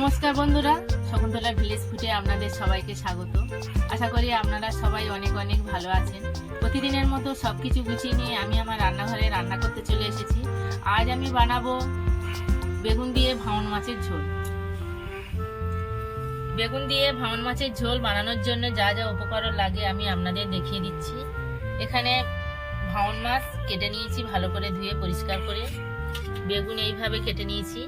নমস্কার বন্ধুরা, শকুন্তলা ভিলেজ ফুটে আপনাদের সবাইকে স্বাগত। আশা করি আপনারা সবাই অনেক অনেক ভালো আছেন। প্রতিদিনের মতো সব কিছু গুছিয়ে নিয়ে আমি আমার রান্নাঘরে রান্না করতে চলে এসেছি। আজ আমি বানাবো বেগুন দিয়ে ভাঙন মাছের ঝোল। বেগুন দিয়ে ভাঙন মাছের ঝোল বানানোর জন্য যা যা উপকরণ লাগে আমি আপনাদের দেখিয়ে দিচ্ছি। এখানে ভাঙন মাছ কেটে নিয়েছি ভালো করে ধুয়ে পরিষ্কার করে। বেগুন এইভাবে কেটে নিয়েছি।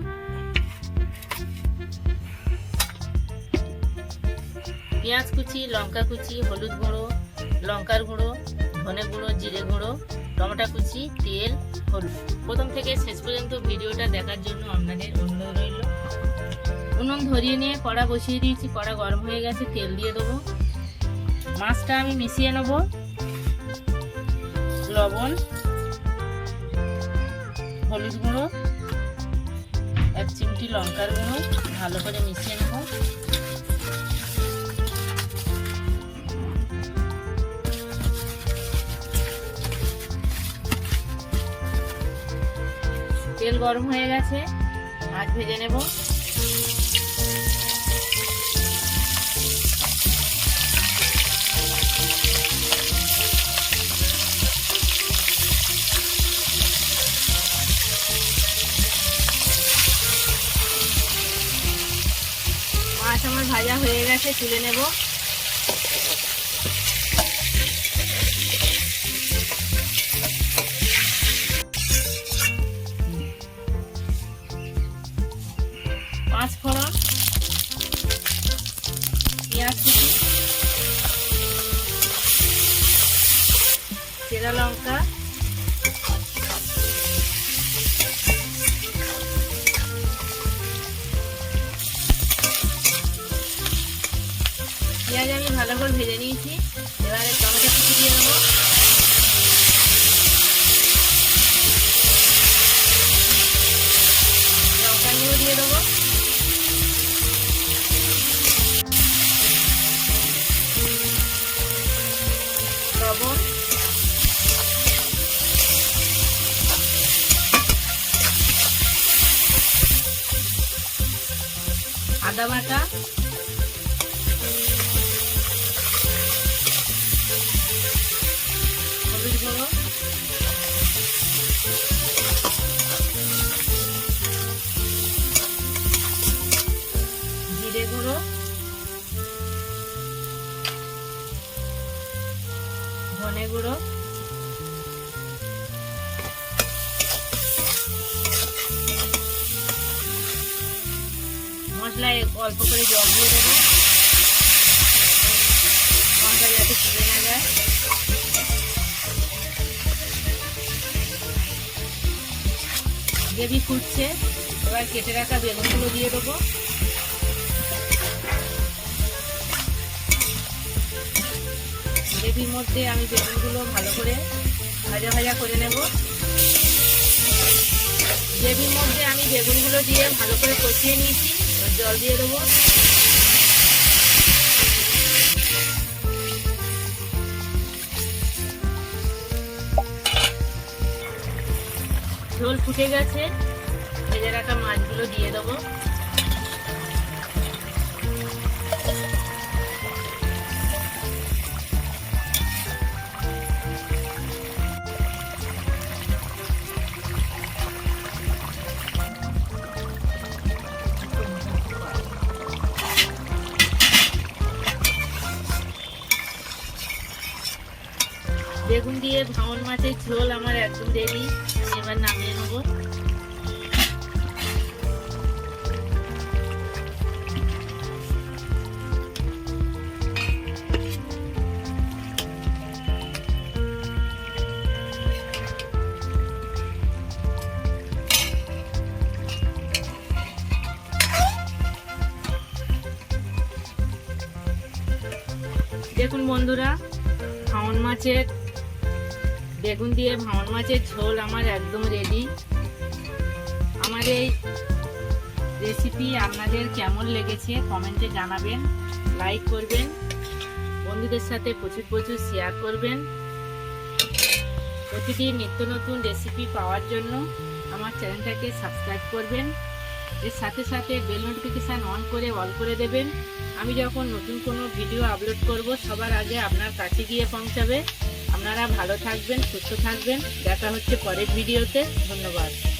পেঁয়াজ কুচি, লঙ্কা কুচি, হলুদ গুঁড়ো, লঙ্কার গুঁড়ো, ধনে গুঁড়ো, জিরে গুঁড়ো, টমেটো কুচি, তেল, হলুদ। প্রথম থেকে শেষ পর্যন্ত ভিডিওটা দেখার জন্য আপনাদের অনুরোধ রইল। উনুন ধরিয়ে নিয়ে কড়া বসিয়ে দিয়েছি। কড়া গরম হয়ে গেছে, তেল দিয়ে দেবো। মাছটা আমি মিশিয়ে নেব। লবণ, হলুদ গুঁড়ো, এক চিমটি লঙ্কার গুঁড়ো, ভালো করে মিশিয়ে নেব। তেল গরম হয়ে গেছে। মাছ ভেজে নেব। মাছ আমার ভাজা হয়ে গেছে তুলে নেব। পাঁচ ফোড়ন পেঁয়াজ কুচি চেরা লঙ্কা পেঁয়াজ আমি ভালো করে ভেজে নিয়েছি। আদা বাটা। গুঁড়ো। জিরে গুঁড়ো। ধনে গুঁড়ো। মশলায় অল্প করে জল দিয়ে দেবো। লঙ্কা যাতে পুড়ে না যায়। গ্রেভি ফুটছে, এবার কেটে রাখা বেগুনগুলো দিয়ে দেবো। গ্রেভির মধ্যে আমি বেগুনগুলো ভালো করে ভাজা ভাজা করে নেব। গ্রেভির মধ্যে আমি বেগুনগুলো দিয়ে ভালো করে কষিয়ে নিয়েছি। জল দিয়ে দেবো। ঝোল ফুটে গেছে। ভেজে রাখা মাছগুলো দিয়ে দেবো। বেগুন দিয়ে ভাঙন মাছের ঝোল আমার একদম রেডি আমি এবার নামিয়ে নেব। দেখুন বন্ধুরা ভাঙন মাছের বেগুন দিয়ে ভাঙন মাছের ঝোল আমার একদম রেডি আমার এই রেসিপি আপনাদের কেমন লেগেছে কমেন্টে জানাবেন লাইক করবেন, বন্ধুদের সাথে প্রচুর প্রচুর শেয়ার করবেন। প্রতিটি নিত্য নতুন রেসিপি পাওয়ার জন্য আমার চ্যানেলটাকে সাবস্ক্রাইব করবেন। এর সাথে সাথে বেল নোটিফিকেশান অন করে অল করে দেবেন। আমি যখন নতুন কোনো ভিডিও আপলোড করব, সবার আগে আপনার কাছে গিয়ে পৌঁছাবে। আপনারা ভালো থাকবেন সুস্থ থাকবেন। দেখা হচ্ছে পরের ভিডিওতে। ধন্যবাদ।